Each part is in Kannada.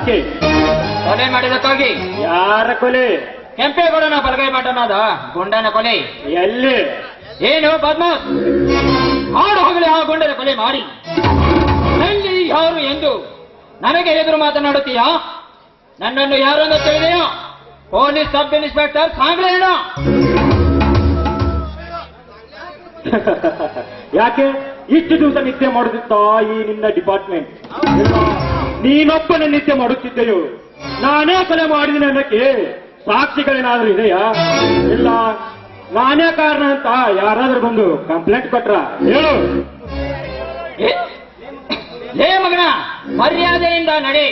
ಯಾಕೆ ಕೊಲೆ ಮಾಡಿದಕ್ಕಾಗಿ ಯಾರ ಕೊಲೆ? ಕೆಂಪೇಗೌಡನ ಬಲಗೈ ಮಠನಾದ ಗುಂಡನ ಕೊಲೆ. ಎಲ್ಲಿ? ಏನು ಪದ್ಮಾಸ್ ಹಾಡು ಹೋಗಲಿ ಆ ಗುಂಡನ ಕೊಲೆ ಮಾಡಿ. ಎಲ್ಲಿ ಯಾರು ಎಂದು ನನಗೆ ಎದುರು ಮಾತನಾಡುತ್ತೀಯಾ? ನನ್ನನ್ನು ಯಾರು ಅಂತ ತಿಳಿದೆಯಾ? ಪೊಲೀಸ್ ಸಬ್ ಇನ್ಸ್ಪೆಕ್ಟರ್ ಹೇಳ ಯಾಕೆ? ಇಷ್ಟು ದಿವಸ ನಿತ್ಯ ಮಾಡುತ್ತಿತ್ತ ಈ ನಿನ್ನ ಡಿಪಾರ್ಟ್ಮೆಂಟ್? ನೀನೊಬ್ಬನ ನಿತ್ಯ ಮಾಡುತ್ತಿದ್ದೆಯೋ. ನಾನೇ ಕೊಲೆ ಮಾಡಿದ್ದೀನಿ ಅನ್ನಕ್ಕೆ ಸಾಕ್ಷಿಗಳೇನಾದ್ರೂ ಇದೆಯಾ? ಇಲ್ಲ. ನಾನೇ ಕಾರಣ ಅಂತ ಯಾರಾದ್ರೂ ಬಂದು ಕಂಪ್ಲೇಂಟ್ ಕೊಟ್ರ ಹೇಳು. ಲೇ ಮಗನ ಮರ್ಯಾದೆಯಿಂದ ನಡೆ.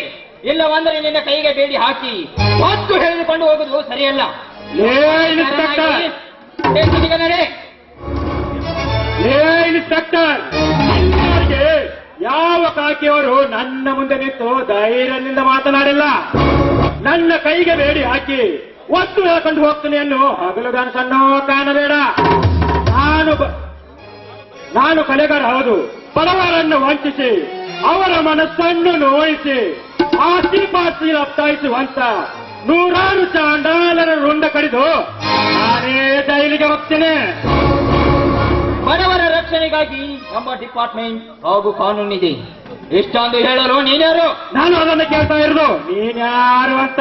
ಇಲ್ಲವಂದ್ರೆ ನಿನ್ನ ಕೈಗೆ ಬೇಡಿ ಹಾಕಿ. ಮತ್ತು ಹೇಳಿಕೊಂಡು ಹೋಗುದು ಸರಿಯಲ್ಲ. ಇನ್ಸ್ಪೆಕ್ಟರ್ ಯಾವ ಕಾಕಿಯವರು ನನ್ನ ಮುಂದೆ ನಿಂತು ಧೈರ್ಯದಿಂದ ಮಾತನಾಡಿಲ್ಲ. ನನ್ನ ಕೈಗೆ ಬೇಡಿ ಹಾಕಿ ಒತ್ತು ಹೇಳ್ಕೊಂಡು ಹೋಗ್ತೀನಿ ಅನ್ನು ಹಗಲು ಸಣ್ಣ ಕಾಣಬೇಡ. ನಾನು ನಾನು ಕಲೆಗಾರ ಹೌದು. ಬಡವರನ್ನು ವಂಚಿಸಿ, ಅವರ ಮನಸ್ಸನ್ನು ನೋಯಿಸಿ, ಆಸ್ತಿ ಪಾಸ್ತಿ ರಪ್ತಾಯಿಸುವಂತ ನೂರಾರು ಚಾಂಡಾಲರ ರುಂಡ ಕಡಿದು ನಾನೇ ಜೈಲಿಗೆ ಹೋಗ್ತೇನೆ. ಬಡವರ ರಕ್ಷಣೆಗಾಗಿ ನಮ್ಮ ಡಿಪಾರ್ಟ್ಮೆಂಟ್ ಹಾಗೂ ಕಾನೂನಿದೆ. ಇಷ್ಟೊಂದು ಹೇಳಲು ನೀನ್ಯಾರು? ನಾನು ಅದನ್ನ ಕೇಳ್ತಾ ಇರೋದು. ನೀನ್ಯಾರು ಅಂತ?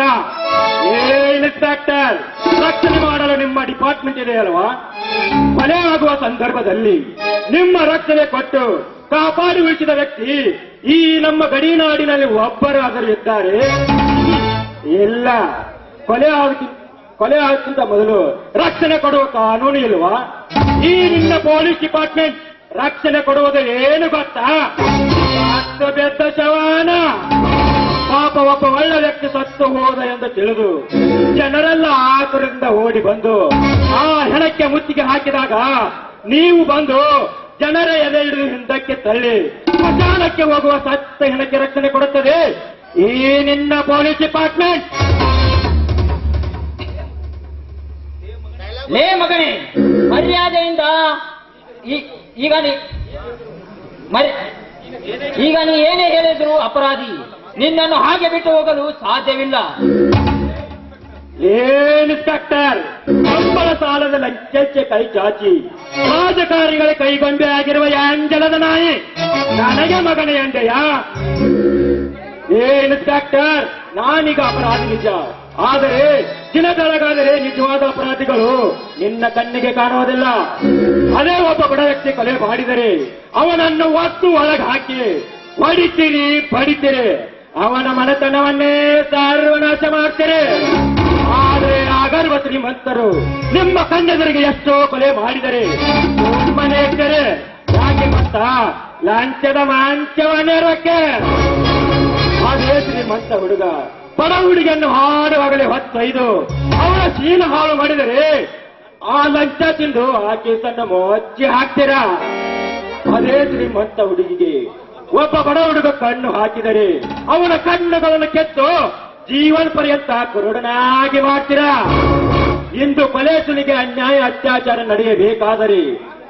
ಇನ್ಸ್ಪೆಕ್ಟರ್ ರಕ್ಷಣೆ ಮಾಡಲು ನಿಮ್ಮ ಡಿಪಾರ್ಟ್ಮೆಂಟ್ ಇದೆ ಅಲ್ವಾ? ಕೊಲೆ ಆಗುವ ಸಂದರ್ಭದಲ್ಲಿ ನಿಮ್ಮ ರಕ್ಷಣೆ ಕೊಟ್ಟು ಕಾಪಾಡಿ ಉಳಿಸಿದ ವ್ಯಕ್ತಿ ಈ ನಮ್ಮ ಗಡಿನಾಡಿನಲ್ಲಿ ಒಬ್ಬರಾದರೂ ಇದ್ದಾರೆ ಇಲ್ಲ. ಕೊಲೆ ಆಗಿ ಕೊಲೆ ಆಗುತ್ತಿಂತ ಮೊದಲು ರಕ್ಷಣೆ ಕೊಡುವ ಕಾನೂನು ಇಲ್ವಾ? ಈ ನಿನ್ನ ಪೊಲೀಸ್ ಡಿಪಾರ್ಟ್ಮೆಂಟ್ ರಕ್ಷಣೆ ಕೊಡುವುದು ಏನು ಗೊತ್ತಾ? ಸತ್ತು ಬೆದ್ದ ಶವಾನ ಪಾಪ ಒಬ್ಬ ಒಳ್ಳೆ ವ್ಯಕ್ತಿ ಸತ್ತು ಹೋದ ಎಂದು ತಿಳಿದು ಜನರೆಲ್ಲ ಆತುರದಿಂದ ಓಡಿ ಬಂದು ಆ ಹೆಣಕ್ಕೆ ಮುತ್ತಿಗೆ ಹಾಕಿದಾಗ ನೀವು ಬಂದು ಜನರ ಎದೆ ಹಿಡಿದು ಹಿಂದಕ್ಕೆ ತಳ್ಳಿ ಸ್ಮಶಾನಕ್ಕೆ ಹೋಗುವ ಸತ್ತ ಹೆಣಕ್ಕೆ ರಕ್ಷಣೆ ಕೊಡುತ್ತದೆ. ಈ ನಿನ್ನ ಪೊಲೀಸ್ ಡಿಪಾರ್ಟ್ಮೆಂಟ್ ಲೇ ಮಗನೇ, ಮರ್ಯಾದೆಯಿಂದ ಈಗ ಈಗ ನೀ ಏನೇ ಹೇಳಿದ್ರು ಅಪರಾಧಿ, ನಿನ್ನನ್ನು ಹಾಗೆ ಬಿಟ್ಟು ಹೋಗಲು ಸಾಧ್ಯವಿಲ್ಲ. ಏನ್ ಇನ್ಸ್ಪೆಕ್ಟರ್ ಸಂಬಳ ಸಾಲದ ಲಂಚಕ್ಕೆ ಕೈ ಚಾಚಿ. ರಾಜಕಾರಿಗಳ ಕೈಗೊಂಬೆ ಆಗಿರುವ ಯಾಂಜಲದ ನಾಯಿ. ನನಗೆ ಮಗನ ಎಂಡೆಯ ಏ ಇನ್ಸ್ಪೆಕ್ಟರ್ ನಾನೀಗ ಅಪರಾಧಿ ನಿಜ. ಆದರೆ ದಿನದೊಳಗಾದರೆ ನಿಜವಾದ ಅಪರಾಧಿಗಳು ನಿನ್ನ ಕಣ್ಣಿಗೆ ಕಾಣುವುದಿಲ್ಲ. ಅದೇ ಒಬ್ಬ ಬಡ ವ್ಯಕ್ತಿ ಕೊಲೆ ಮಾಡಿದರೆ ಅವನನ್ನು ಒತ್ತು ಒಳಗೆ ಹಾಕಿ ಹೊಡಿತೀರಿ ಬಡಿತೀರಿ ಅವನ ಮನೆತನವನ್ನೇ ಸರ್ವನಾಶ ಮಾಡ್ತೀರಿ. ಆದರೆ ಆಗರ್ವ ಶ್ರೀಮಂತರು ನಿಮ್ಮ ಕಣ್ಣೆದುರಿಗೆ ಎಷ್ಟೋ ಕೊಲೆ ಮಾಡಿದರೆ ಮನೆ ಇದ್ದರೆ ಯಾಕೆ ಗೊತ್ತಾ ಲಂಚದ ಮಾಂಚವನ್ನೇ ಅದೇ ಶ್ರೀಮಂತ ಹುಡುಗ ಬಡ ಹುಡುಗಿಯನ್ನು ಹಾಡುವಾಗಲೇ ಹೊತ್ತೈದು ಅವರ ಶೀಲ ಹಾಳು ಮಾಡಿದರೆ ಆ ಲಂಚ ತಿಂದು ಆ ಕೇಸನ್ನು ಮೊಚ್ಚಿ ಹಾಕ್ತೀರಾ? ಅದೇ ಶ್ರೀಮಂತ ಹುಡುಗಿಗೆ ಒಬ್ಬ ಬಡ ಹುಡುಗ ಕಣ್ಣು ಹಾಕಿದರೆ ಅವನ ಕಣ್ಣುಗಳನ್ನು ಕೆತ್ತು ಜೀವನ ಪರ್ಯಂತ ಕುರುಡನಾಗಿ ಮಾಡ್ತೀರಾ? ಇಂದು ಕೊಲೆ ಸುಲಿಗೆ ಅನ್ಯಾಯ ಅತ್ಯಾಚಾರ ನಡೆಯಬೇಕಾದರೆ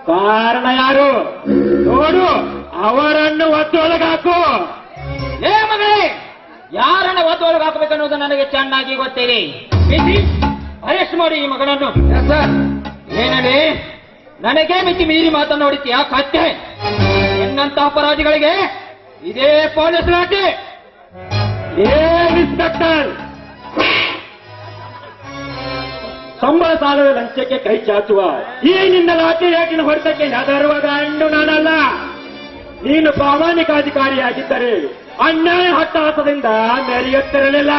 ಕಾರಣ ಯಾರು? ನೋಡು, ಅವರನ್ನು ಒತ್ತೊಳಗಾಕು ಏ ಮಗನೇ ಯಾರನ್ನ ಒತ್ತೊಳಗೆ ಹಾಕಬೇಕನ್ನೋದು ನನಗೆ ಚೆನ್ನಾಗಿ ಗೊತ್ತಿದೆ. ಅರೆಸ್ಟ್ ಮಾಡಿ ಈ ಮಗನನ್ನು. ಏನಡಿ ನನಗೆ ಮಿತಿ ಮೀರಿ ಮಾತನಾಡುತ್ತೀಯಾ ಕತ್ತೆ. ಎನ್ನಂತ ಅಪರಾಧಿಗಳಿಗೆ ಇದೇ ಪೊಲೀಸ್ ಲಾಠಿ ಏ ಇನ್ಸ್ಪೆಕ್ಟರ್ ಸಂಬಳ ಸಾಲದ ಲಂಚಕ್ಕೆ ಕೈ ಚಾಚುವ. ಈ ನಿನ್ನ ಲಾಠಿ ರೇಟಿನ ಹೊಡೆತಕ್ಕೆ ಹೆದರುವ ಗಂಡು ನಾನಲ್ಲ. ನೀನು ಪ್ರಾಮಾಣಿಕ ಅಧಿಕಾರಿಯಾಗಿದ್ದರೆ ಅನ್ಯಾಯ ಹಟ್ಟಾಸದಿಂದ ಮೆರೆಯುತ್ತಿರಲಿಲ್ಲ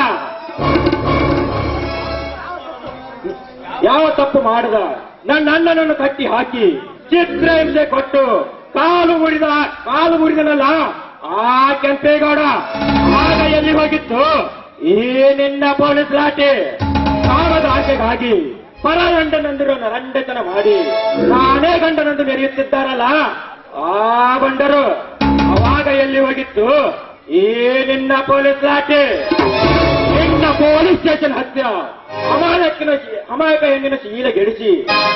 ಯಾವ ತಪ್ಪು ಮಾಡಿದ? ನನ್ನ ಅಣ್ಣನನ್ನು ಕಟ್ಟಿ ಹಾಕಿ ಚಿತ್ರ ಹಿಂಸೆ ಕೊಟ್ಟು ಕಾಲು ಮುಡಿದ ಕಾಲು ಮುರಿದನಲ್ಲ, ಆ ಕೆಂಪೇಗೌಡ ಆಗ ಎಲ್ಲಿ ಹೋಗಿತ್ತು? ಈ ನಿನ್ನ ಪೊಲೀಸ್ ಲಾಠಿ. ಕಾಲದ ಆಸೆಗಾಗಿ ಪರ ಗಂಡನಂದಿರೋ ರಂಡೆತನ ಮಾಡಿ ನಾನೇ ಗಂಡನಂದು ನೆರೆಯುತ್ತಿದ್ದಾರಲ್ಲ, ಆ ಬಂಡರು, ಅವಾಗ ಎಲ್ಲಿ ಹೋಗಿತ್ತು? ಈ ನಿನ್ನ ಪೊಲೀಸ್ ಲಾಠಿ ನಿನ್ನ ಪೊಲೀಸ್ ಸ್ಟೇಷನ್ ಹತ್ತಿರ ಅಮಾಯಕಿನ ಅಮಾಯಕ ಹೆಂಗಿನ ಶೀಲ ಗೆಡಿಸಿ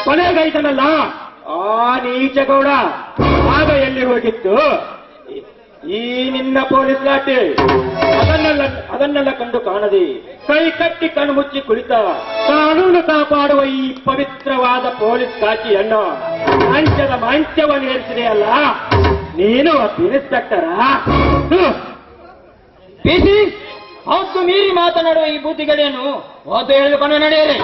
ಕೊನೆಗೈತನಲ್ಲ ಆ ನೀಚಗೌಡ ಆಗ ಎಲ್ಲಿ ಹೋಗಿತ್ತು? ಈ ನಿನ್ನ ಪೊಲೀಸ್ ಲಾಠಿ ಅದನ್ನೆಲ್ಲ ಅದನ್ನೆಲ್ಲ ಕಂಡು ಕಾಣದೆ ಕೈ ಕಟ್ಟಿ ಕಣ್ಣು ಮುಚ್ಚಿ ಕುಳಿತ ಕಾನೂನು ಕಾಪಾಡುವ ಈ ಪವಿತ್ರವಾದ ಪೊಲೀಸ್ ಕಾಚಿಯನ್ನು ಮಂಚದ ಮಂಚವನ್ನು ಏರಿಸಿದೆಯಲ್ಲ ನೀನು ಇನ್ಸ್ಪೆಕ್ಟರ ಬಿಸಿ ಹೊತ್ತು ಮೀರಿ ಮಾತನಾಡುವ ಈ ಬುದ್ಧಿಗಳೇನು ಓದು ಹೇಳಿಕೊಂಡು ನಡೆಯಲಿ.